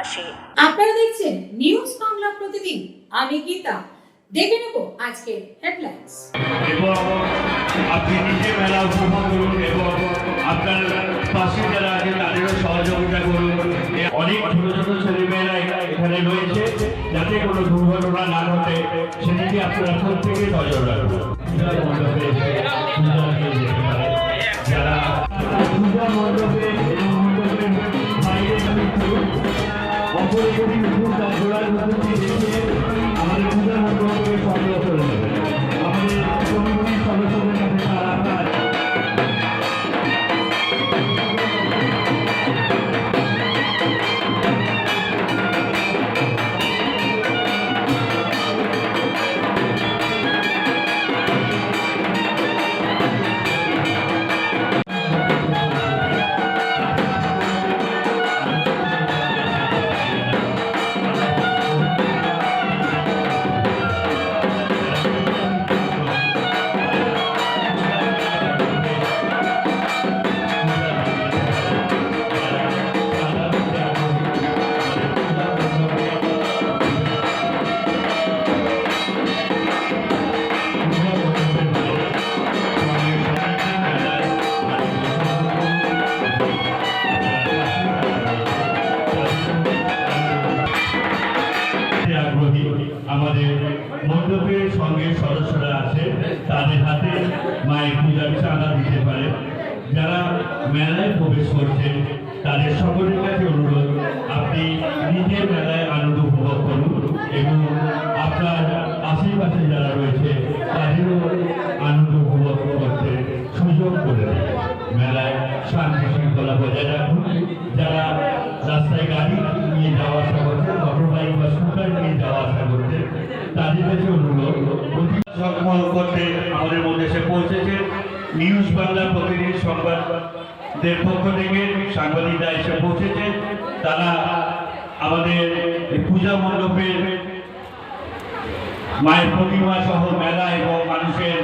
পাশে আপনারা দেখছেন নিউজ বাংলা প্রতিদিন। আমি গীতা। দেখে নেব আজকে হেডলাইন্স এবং আপনি নিজে মেলা উপভোগ করুন এবং আপনার পাশে যারা আছে তাদেরও সহযোগিতা করুন। অনেক ছোট ছোট ছেলেমেয়েরা এখা- এখানে রয়েছে যাতে কোনো দুর্ঘটনা না ঘটে। সেদিকে আপনারা প্রত্যেকে নজর রাখুন। যারা পূজা মণ্ডপে Thank you. তাদের হাতে মায়ের পূজার চাঁদা দিতে পারে যারা মেলায় প্রবেশ করছেন, তাদের সকলের কাছে অনুরোধ, আপনি নিজের মেলায় আনন্দ উপভোগ করুন এবং আপনার আশেপাশে যারা রয়েছে, তাদেরও আনন্দ উপভোগ করতে সুযোগ করে। মেলায় শান্তি শৃঙ্খলা বজায় রাখুন যারা রাস্তায় গাড়ি নিয়ে যাওয়া আসা করছে মোটর বাইক বা স্কুটার নিয়ে যাওয়া আসা করছে তাদের কাছে অনুরোধ অতি করতে আমাদের মধ্যে এসে পৌঁছেছে। নিউজ বাংলা প্রতিদিন সংবাদদের পক্ষ থেকে সাংবাদিকরা এসে পৌঁছেছে। তারা আমাদের পূজা মণ্ডপের মায়ের প্রতিমা সহ মেলা এবং মানুষের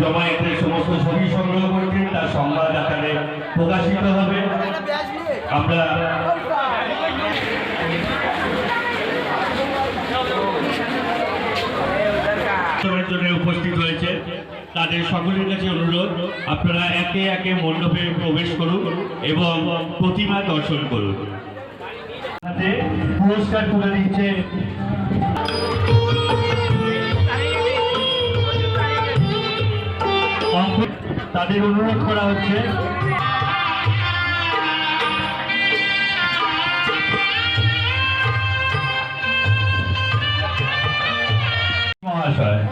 জমায়েতের সমস্ত ছবি সংগ্রহ করেছেন। তার সংবাদ আকারে প্রকাশিত হবে। আমরা উৎসবের জন্য উপস্থিত হয়েছে তাদের সকলের কাছে অনুরোধ, আপনারা একে একে মণ্ডপে প্রবেশ করুন এবং প্রতিমা দর্শন করুন। পুরস্কার তুলে দিচ্ছে। তাদের অনুরোধ করা হচ্ছে। মহাশয়।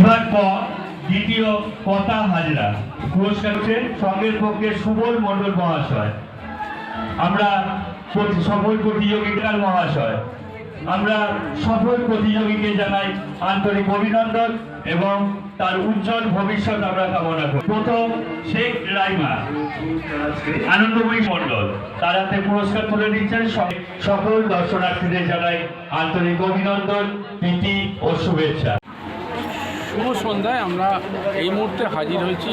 বিভাগ ক, দ্বিতীয় কথা হাজরা। পুরস্কার হচ্ছে সঙ্গের পক্ষে সুবল মণ্ডল মহাশয়। আমরা সফল প্রতিযোগিতার মহাশয়। আমরা সফল প্রতিযোগীকে জানাই আন্তরিক অভিনন্দন এবং তার উজ্জ্বল ভবিষ্যৎ আমরা কামনা করি। প্রথম শেখ রাইমা, আনন্দময়ী মণ্ডল। তার হাতে পুরস্কার তুলে দিচ্ছেন সকল দর্শনার্থীদের জানাই আন্তরিক অভিনন্দন, প্রীতি ও শুভেচ্ছা। শুভ সন্ধ্যায় আমরা এই মুহূর্তে হাজির হয়েছি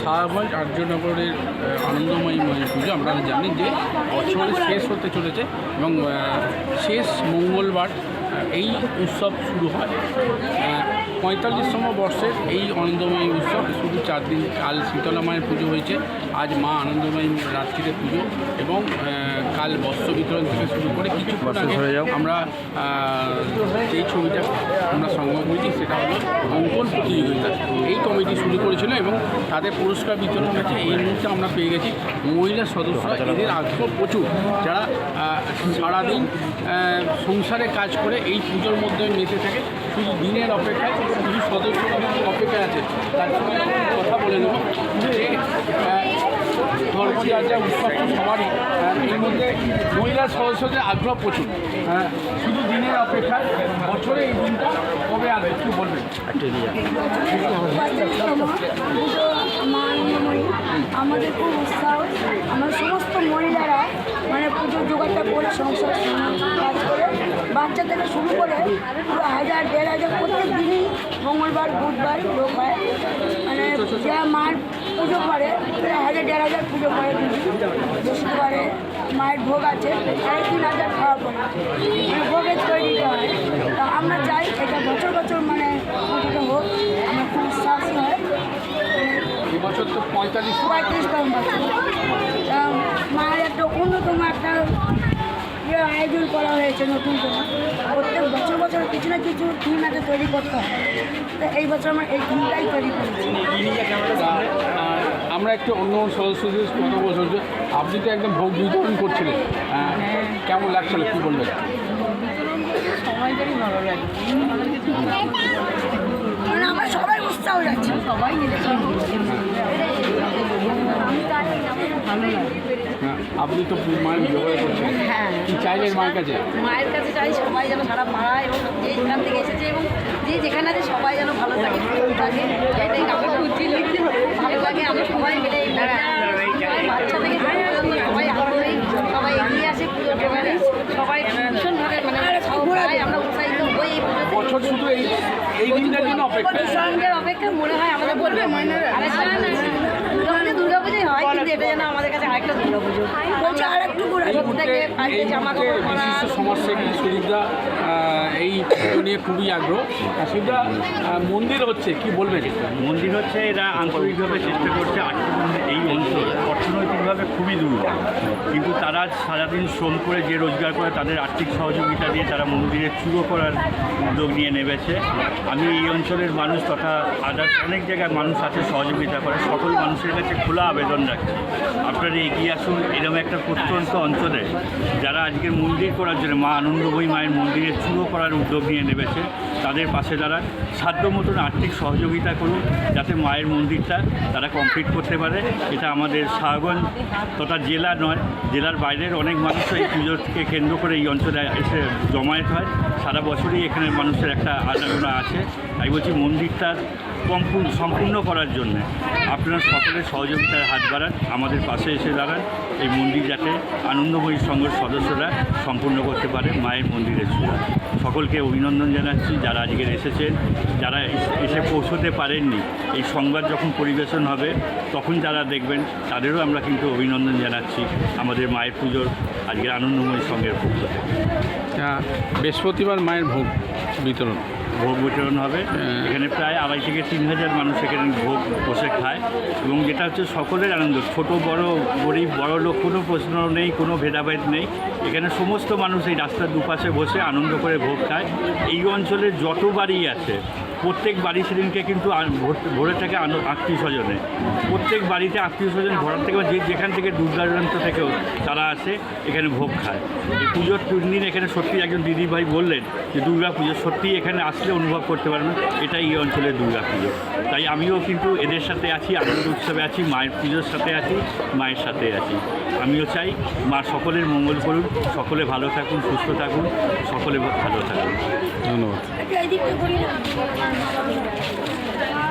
শাহবাজ আর্যনগরের আনন্দময়ী মায়ের পুজো, আমরা জানি যে বছর শেষ হতে চলেছে এবং শেষ মঙ্গলবার এই উৎসব শুরু হয়। পঁয়তাল্লিশতম বর্ষের এই আনন্দময়ী উৎসব, শুধু চার দিন, কাল শীতলা মায়ের পুজো হয়েছে। আজ মা আনন্দময়ী রাত্রিরে পুজো এবং কাল বস্ত্র বিতরণ থেকে শুরু করে কিছুক্ষণ আগে আমরা যেই ছবিটা আমরা সংগ্রহ করেছি সেটা হলো অঙ্কন প্রতিযোগিতা। এই কমিটি শুরু করেছিল এবং তাদের পুরস্কার বিতরণ আছে এই মুহূর্তে আমরা পেয়ে গেছি মহিলা সদস্যরা। এদের আগ্রহ প্রচুর। যারা সারাদিন সংসারে কাজ করে এই পুজোর মধ্যে মেতে থাকে শুধু দিনের অপেক্ষায়, শুধু সদস্য অপেক্ষায় আছে। তার সঙ্গে কথা বলে নেব যে ধর্মযাত্রা উৎসব সবারই এর মধ্যে মহিলা সদস্যদের আগ্রহ প্রচুর। হ্যাঁ শুধু দিনের অপেক্ষায়, বছরে এই দিনটা কবে আসবে, একটু বলবেন? আমাদের খুব উৎসাহ, আমরা সমস্ত মহিলারা মানে পুজোর জোগাড়টা করে সংসার কাজ করে বাচ্চা থেকে শুরু করে পুরো হাজার দেড় হাজার প্রত্যেক দিনই মঙ্গলবার বুধবার লোক হয়। মানে যা মার পুজো করে হাজার দেড় হাজার পুজো করে বৃহস্পতিবারে মায়ের ভোগ আছে সাড়ে তিন হাজার খাওয়া পড়ে মানে ভোগের তৈরি হয়। তা আমরা চাই এটা বছর বছর মানে পুজোটা হোক আমরা খুব উৎসাহী হয়। তো পঁয়তাল্লিশ তা মায়ের একটা অন্যতম একটা ইয়ে আয়োজন করা হয়েছে নতুন করে। প্রত্যেক বছর বছর কিছু না কিছু থিম একটা তৈরি করতে হয়। তো এই বছর আমরা এই থিমটাই তৈরি করেছি। আমরা একটু অন্য সদস্যদের কথা বলছি যে আপনি তো একদম ভোগ বিতরণ করছিলেন। আহ, কেমন লাগছিল কী বলবেন? মানে আমরা সবাই উৎসাহ যাচ্ছি। সবাই মিলে হ্যাঁ, আপনি তো মায়ের জোগাড় করছেন। হ্যাঁ। কি চাইলেন মায়ের কাছে? মায়ের কাছে চাই সবাই যেন সারা পাড়া এবং যে এখান থেকে এসেছে এবং যে যেখানে আছে সবাই যেন ভালো থাকে। থাকে এটাই ভালো লাগে আমরা সবাই মিলে বাচ্চা থেকে সবাই আগ্রহী সবাই এগিয়ে আসে পুজোর সবাই ভীষণভাবে মানে সবাই আমরা উৎসাহিত হই এই বছর শুধু এই এই দিনটার জন্য অপেক্ষা? অপেক্ষা। মনে হয় আমাদের বলবে। দুর্গাপুজো দুর্গাপুজোই আমাদের কাছে আরেকটা দুর্গাপুজো। করে এই বিশিষ্ট সমাজসেবী সুদীপদা এই নিয়ে খুবই আগ্রহ। সুদীপদা মন্দির হচ্ছে কি বলবেন? মন্দির হচ্ছে এরা আন্তরিকভাবে চেষ্টা করছে এই অঞ্চল অর্থনৈতিকভাবে খুবই দুর্বল। কিন্তু তারা সারাদিন শ্রম করে যে রোজগার করে তাদের আর্থিক সহযোগিতা দিয়ে তারা মন্দিরে চুরো করার উদ্যোগ নিয়ে নেমেছে। আমি এই অঞ্চলের মানুষ তথা আদার্স অনেক জায়গায় মানুষ আছে সহযোগিতা করে। সকল মানুষের কাছে খোলা আবেদন রাখছি। আপনারা এগিয়ে আসুন এরকম একটা প্রত্যন্ত অঞ্চলে যারা আজকের মন্দির করার জন্য মা আনন্দময়ী মায়ের মন্দিরে চুরো করার উদ্যোগ নিয়ে নেমেছে, তাদের পাশে তারা সাধ্য মতন আর্থিক সহযোগিতা করুন যাতে মায়ের মন্দিরটা তারা কমপ্লিট করতে পারে। এটা আমাদের শাহগঞ্জ তথা জেলা নয়, জেলার বাইরের অনেক মানুষ এই পুজোকে কেন্দ্র করে এই অঞ্চলে এসে জমায়েত হয়। সারা বছরই এখানে মানুষের একটা আনাগোনা আছে। তাই বলছি মন্দিরটা সম্পূর্ণ সম্পূর্ণ করার জন্য। আপনারা সকলের সহযোগিতার হাত বাড়ান আমাদের পাশে এসে দাঁড়ান। এই মন্দির যাতে আনন্দময়ী সংঘের সদস্যরা সম্পূর্ণ করতে পারে মায়ের মন্দিরের চূড়া সকলকে অভিনন্দন জানাচ্ছি যারা আজকের এসেছেন যারা এসে পৌঁছতে পারেননি। এই সংবাদ যখন পরিবেশন হবে তখন যারা দেখবেন তাদেরও আমরা কিন্তু অভিনন্দন জানাচ্ছি আমাদের মায়ের পুজোর আজকের আনন্দময়ী থেকে। আহ, বৃহস্পতিবার মায়ের ভোগ বিতরণ। ভোগ বিতরণ হবে। এখানে প্রায় আড়াই থেকে তিন হাজার মানুষ এখানে ভোগ বসে খায় এবং যেটা হচ্ছে সকলের আনন্দ। ছোট বড় গরিব বড় লোক কোনো প্রশ্ন নেই কোনো ভেদাভেদ নেই। এখানে সমস্ত মানুষ এই রাস্তার দুপাশে বসে আনন্দ করে ভোগ খায়। এই অঞ্চলে যত বাড়ি আছে প্রত্যেক বাড়ি সেদিনকে কিন্তু আ- ভোর- ভোরে থেকে আত্মীয় স্বজনে। প্রত্যেক বাড়িতে আত্মীয় স্বজন ঘর থেকে যে যেখান থেকে দূর দূরান্ত থেকেও তারা আসে এখানে ভোগ খায়। এই পুজোর তিন দিন এখানে সত্যি একজন দিদিভাই বললেন যে দুর্গা পুজো। সত্যি এখানে আসলে অনুভব করতে পারবেন এটাই এই অঞ্চলের দুর্গা পুজো। তাই আমিও কিন্তু এদের সাথে আছি আনন্দ উৎসবে আছি মায়ের পুজোর সাথে আছি মায়ের সাথে আছি। আমিও চাই মা সকলের মঙ্গল করুন সকলে ভালো থাকুন সুস্থ থাকুন সকলে ভালো থাকুন। ধন্যবাদ। Gracias.